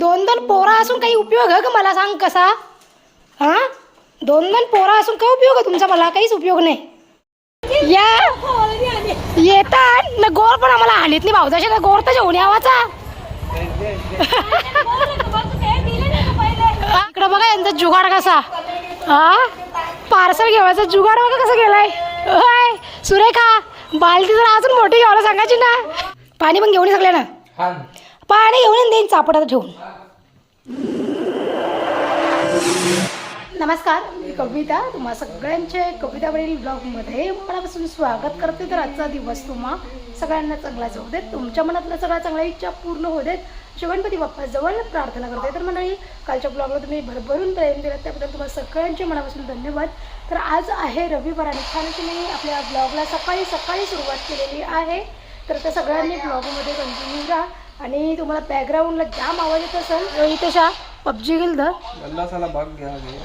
दोन दोन पोरा असून काही उपयोग आहे का मला सांग कसा? हा? दोन दोन पोरा असून काय उपयोग आहे तुमचा? मला काहीच उपयोग नाही. या. येतात ना गोर पण आम्हाला हालीत नाही भाऊजाशी ना गोर तर जेवण यावाचा इकडं बघा यांचा जुगाड कसा. हा? पार्सल घेवायचा जुगाड बघा कसा गेलाय होय सुरेखा बालती जर अजून मोठी घ्यायला सांगायची ना पाणी पण घेऊन ये सगळ्यांना. हा. पाणी घेऊन देईन चापटात ठेवून. नमस्कार मी कविता. तुम्हा सगळ्यांचे कवितावरील ब्लॉगमध्ये मनापासून स्वागत करते. तर आजचा दिवस तुम्हा सगळ्यांना चांगला जाऊ देत. तुमच्या मनातल्या सगळ्या चांगल्या इच्छा पूर्ण होऊ देत. शिवणपती बाप्पाजवळ बाप्पा जवळ प्रार्थना करते. तर मंडळी कालच्या ब्लॉगला तुम्ही भरभरून प्रेम दिलात त्याबद्दल तुम्हाला सगळ्यांचे मनापासून धन्यवाद. तर आज आहे रविवार आणि छान अशी मी आपल्या ब्लॉगला सकाळी सकाळी सुरुवात केलेली आहे. तर त्या सगळ्यांनी ब्लॉगमध्ये कंटिन्यू राहा. आणि तुम्हाला बॅकग्राऊंडला जाम आवाज येत असेल. रोहितशा पबजी गेल तर.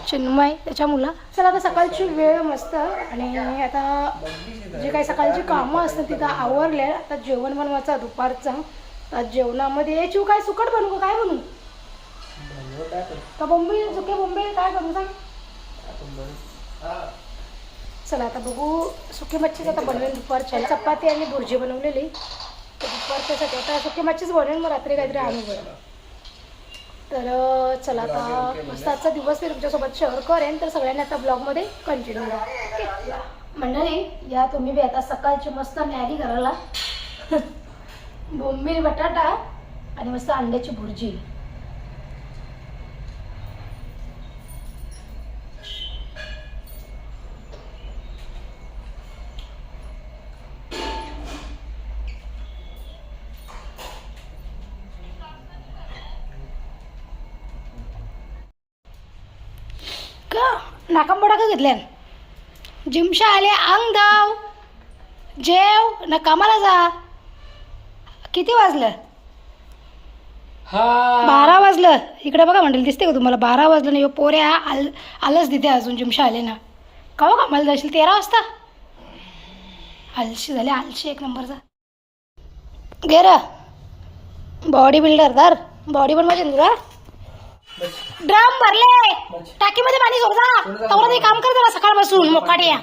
चिन्मय त्याच्या मुला. चला आता सकाळची वेळ मस्त. आणि आता जे काही सकाळची कामं असतात तिथं आवरले. आता जेवण बनवायचं दुपारचं. आता जेवणामध्ये चिव काय सुकट बनवू काय बनवू? का बोंबी सुके बोंबे काय बनवू सांग? चला आता बघू. सुकी मच्छीच आता बनवेल दुपारच्या चपाती आणि भुर्जी बनवलेली. तर आता सुकी मच्छीच बनवेल मग रात्री काहीतरी आणू बरं तर चला आता मस्त आजचा दिवस मी तुमच्यासोबत शेअर करेन. तर सगळ्यांनी आता ब्लॉगमध्ये कंटिन्यू करा. मंडळी या तुम्ही बी आता सकाळची मस्त मॅगी करायला. बोंबील बटाटा आणि मस्त अंड्याची भुर्जी. का नाकांबडा का घेतल्यान. जिमशा आले अंग धाव जेव ना कामाला जा. किती वाजलं? हा. बारा वाजलं. इकडे बघा म्हणेल दिसते का तुम्हाला? बारा वाजलं नाही पोऱ्या आल आलंच तिथे अजून जिमशा आले ना कवा कामाला जाशील? तेरा वाजता? आलशी झाले आलशी एक नंबरचा घे र. बॉडी बिल्डर धर. बॉडी पण माझी तुला ड्रम भरले. टाकीमध्ये पाणी सोड. जा तेवढं ते काम कर जरा सकाळपासून मोकाटे. या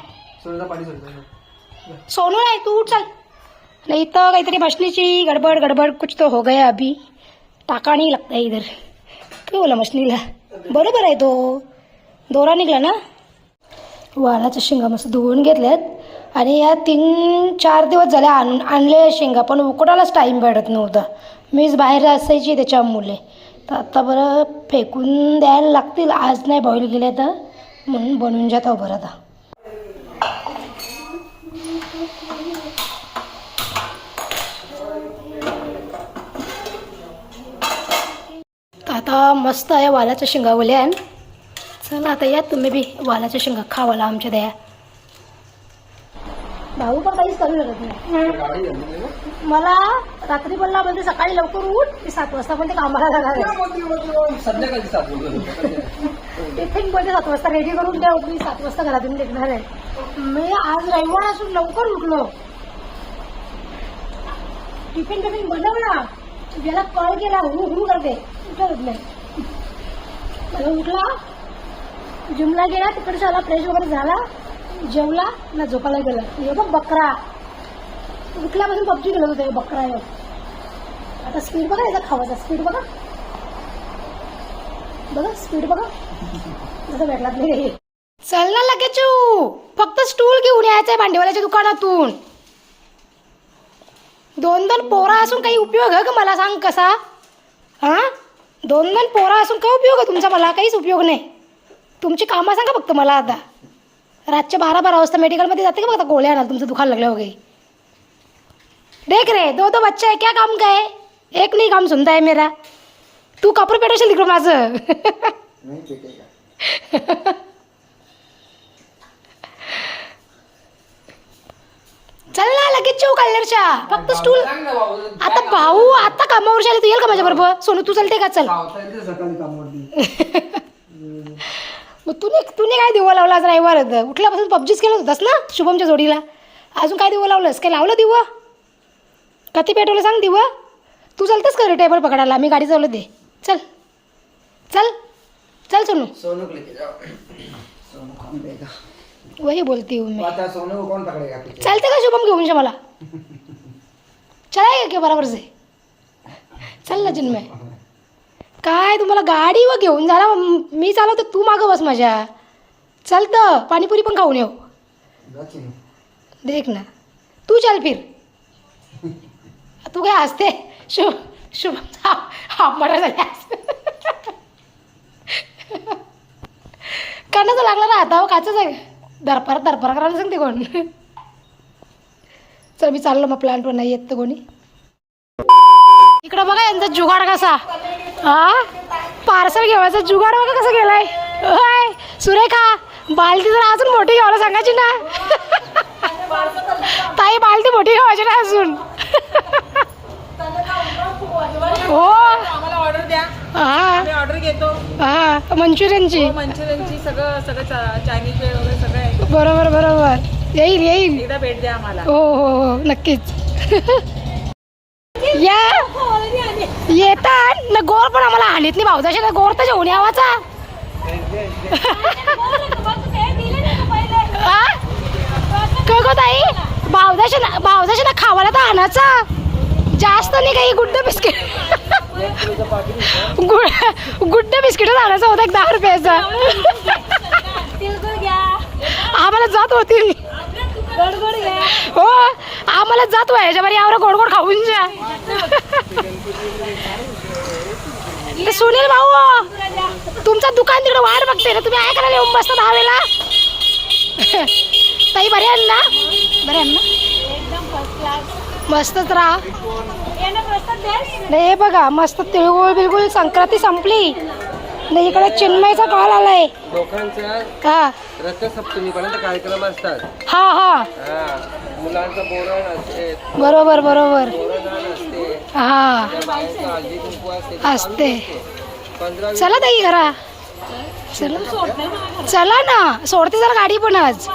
सोडा पाणी सोडा सोनू नाही तू उठ चल. नाही तर काहीतरी मशनीची गडबड गडबड कुछ तो हो गया अभी. टाका नाही लगता इधर. काय बोला मशनीला? बरोबर आहे तो. दोरा निघला ना? वालाच्या शेंगा मस्त धुवून घेतल्यात. आणि या तीन चार दिवस झाले आणून आणले शेंगा पण उकडायलाच टाईम भेटत नव्हता. मीच बाहेर असायची त्याच्या मुले तर आता बरं फेकून द्यायला लागतील. आज नाही बॉईल गेले तर. म्हणून बनवून जातो बरं आता. आता मस्त आहे वालाच्या शेंगा ओल्यान चला आता या तुम्ही बी वालाच्या शेंगा खावाला आमच्या द्या. भाऊ पण काहीच करू शकत नाही? मला रात्री बोलला म्हणजे सकाळी लवकर उठ मी सात वाजता ते कामाला जाणार आहे. सात. टिफिन बोलते सात वाजता रेडी करून द्या मी सात वाजता घरातून निघणार आहे. मी आज रविवार असून लवकर उठलो. टिफिन टिफिन बनव ना ज्याला कॉल केला हु हु करते. उठत नाही मला उठला. जिमला गेला तिकडे झाला फ्रेश वगैरे झाला. जेवला ना झोपायला गेला. हे बघ बकरा. उठल्यापासून पबजी गेलो होतो हे बकरा आहे. आता स्पीड बघा याचा खावाचा स्पीड बघा. बघा स्पीड बघा. जसं भेटला नाही चल ना लगेच फक्त स्टूल घेऊन यायचंय भांडेवाल्याच्या दुकानातून. दोन दोन पोरा असून काही उपयोग आहे का मला सांग कसा? हा? दोन दोन पोरा असून काय उपयोग आहे तुमचा? मला काहीच उपयोग नाही. तुमची कामं सांगा फक्त मला आता. रातच्या बारा बारा वाजता मेडिकलमध्ये जाते का बघा गोळ्या आणाल तुमचं दुखायला लागलं वगैरे? देख रे दो दो बच्चा है क्या काम का है? एक नहीं काम सुनता है मेरा. तू कापूर पेटवशील तिकडं माझं. नाही. चल ना लगेच चौ कल्लरच्या फक्त स्टूल सांग ना भाऊ. आता भाऊ आता कामावर आले तू येईल का माझ्या बरोबर सोनू तू चलते का? चल. सकाळी मग तुने तुने काय दिवा लावला आज रविवार उठल्यापासून पबजीच केलं होतास ना शुभमच्या जोडीला? अजून काय दिवा लावलंस? काय लावलं दिवा? कधी पेटवलं सांग दिवा? तू चालतेस का रे टेबल पकडायला? मी गाडी चालवत चल. चल. चल सोनू. सोनू को लेके जाओ. सोनू कौन देगा? वही बोलती हूँ मैं. पता सोनू को कौन पकड़ेगा पीछे? चालते का शुभम घेऊन जा मला? चलाय का बरोबर से? चल ना जिन्मय काय तुम्हाला गाडीवर घेऊन जा ना मी चालवते तू मागं बस माझ्या. चालतं पाणीपुरी पण खाऊन येऊ. देख ना. तू चल फिर. तू काय हसते? शुभ शुभ हा मरा झाले. कणाचा लागला ना आता हो, काच आहे. दरपार दरपार करायला सांगते कोण. चल मी चाललो मग प्लॅन पण नाही येत तर कोणी. इकडं बघा यांचा जुगाड कसा. हा पार्सल घेवायचा जुगाड बघा कसा गेलाय होय सुरेखा बालती जर अजून मोठी घ्यायला सांगायची ना. ताई बालती मोठी घ्यायची ना अजून. हो. आम्हाला ऑर्डर द्या. हा. आम्ही ऑर्डर घेतो. हा मंचुरियनची. मंचुरियनची सगळं सगळं चायनीज वेळ वगैरे सगळं आहे. बरोबर बरोबर. येईल येईल. एकदा भेट द्या आम्हाला. हो हो हो नक्कीच. या. येतात. ना गोर पण आम्हाला हानीत नाही भाऊजाशी ना गोर तर जेवण यावाचा हा? काय गो ताई. भावदाशी ना भावदाशी ना खावायला तर आणायचा जास्त नाही काही गुड्ड बिस्किट? गुड गुड्ड बिस्किट आणायचा होता एक दहा रुपयाचा. आम्हाला जात होतील हो आम्हाला जात व्हायच्या बरी यावर गोड गोड खाऊन जा. सुनील भाऊ तुमचं दुकान तिकडे वाट बघते ना तुम्ही ऐकायला येऊन बसता दहा वेळेला. ताई बरे ना? बरे ना? मस्तच राहा. नाही हे बघा मस्त तिळगुळ बिलगुळ संक्रांती संपली. नाही इकडे चिन्मयचा कॉल आलाय. लोकांचा हा. रथसप्तमीपर्यंत कार्यक्रम असतात. हा हा. हा. मुलांचं बोरण असते. बरोबर बरोबर. हा. असते. चला ताई घरा चला चला ना. सोडते जरा गाडी पण आज.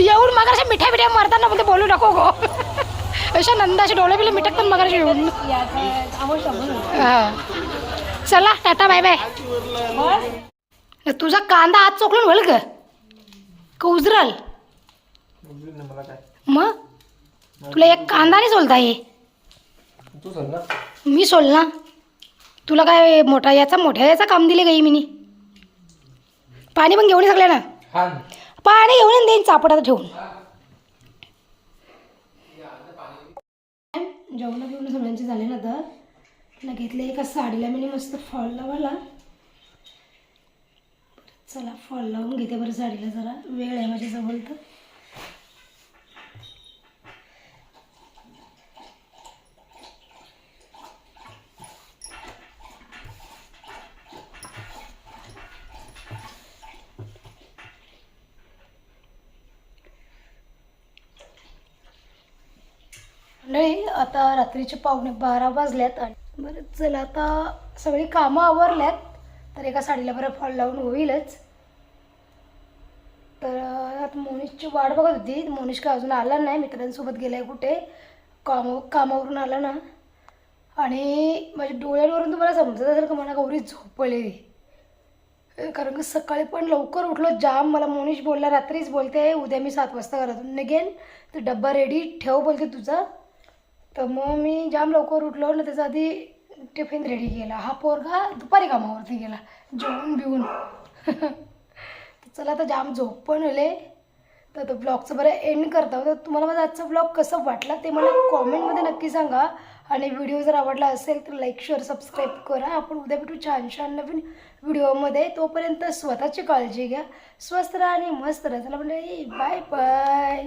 येऊन मग अशा मिठ्या मिठ्या मारताना बोलते बोलू नको गो. अशा नंदाचे डोळे बिले मिटकतात मग येऊन. हा. चला टाटा बाय बाय. तुझा कांदा आज चोकलून होईल ग. का उजरल मग? तुला एक कांदा नाही सोलता ये मी सोल ना. तुला काय मोठा याचा मोठ्या याचा काम दिले गाई मिनी पाणी पण घेऊन सगळ्यांना. हा पाणी घेऊन देईन चापडात ठेवून जेवण घेऊन सगळ्यांचे झाले ना तर तुला घेतले एका साडीला मी मस्त फॉल लावायला. चला फॉल लावून घेते बरं साडीला जरा. वेळ आहे माझ्याजवळ तर. नाही आता रात्रीचे पावणे बारा वाजल्यात आणि बरं चला आता सगळी कामं आवरल्यात तर एका साडीला बरं फॉल लावून होईलच. तर आता मोनिशची वाट बघत होती. मोनिश का अजून आला नाही मित्रांसोबत गेलाय कुठे? काम कामावरून आला ना. आणि माझ्या डोळ्यांवरून तुम्हाला समजत असेल का मला गौरी झोपलेली. कारण की सकाळी पण लवकर उठलो जाम मला मोनिश बोलला रात्रीच बोलते उद्या मी सात वाजता घरातून निघेन तर डब्बा रेडी ठेव बोलते तुझा. तर मग मी जाम लवकर उठलो ना त्याचा आधी टिफिन रेडी केला. हा पोरगा दुपारी कामावरती गेला जेवून बिवून. चला आता जाम झोप पण आले. तर तो ब्लॉगचं बरं एंड करता. तर तुम्हाला माझा आजचा ब्लॉग कसं वाटला ते मला कॉमेंटमध्ये नक्की सांगा. आणि व्हिडिओ जर आवडला असेल तर लाईक शेअर सबस्क्राईब करा. आपण उद्या भेटू छान छान नवीन व्हिडिओमध्ये तोपर्यंत स्वतःची काळजी घ्या. स्वस्त राहा आणि मस्त राहा. चला म्हणजे बाय बाय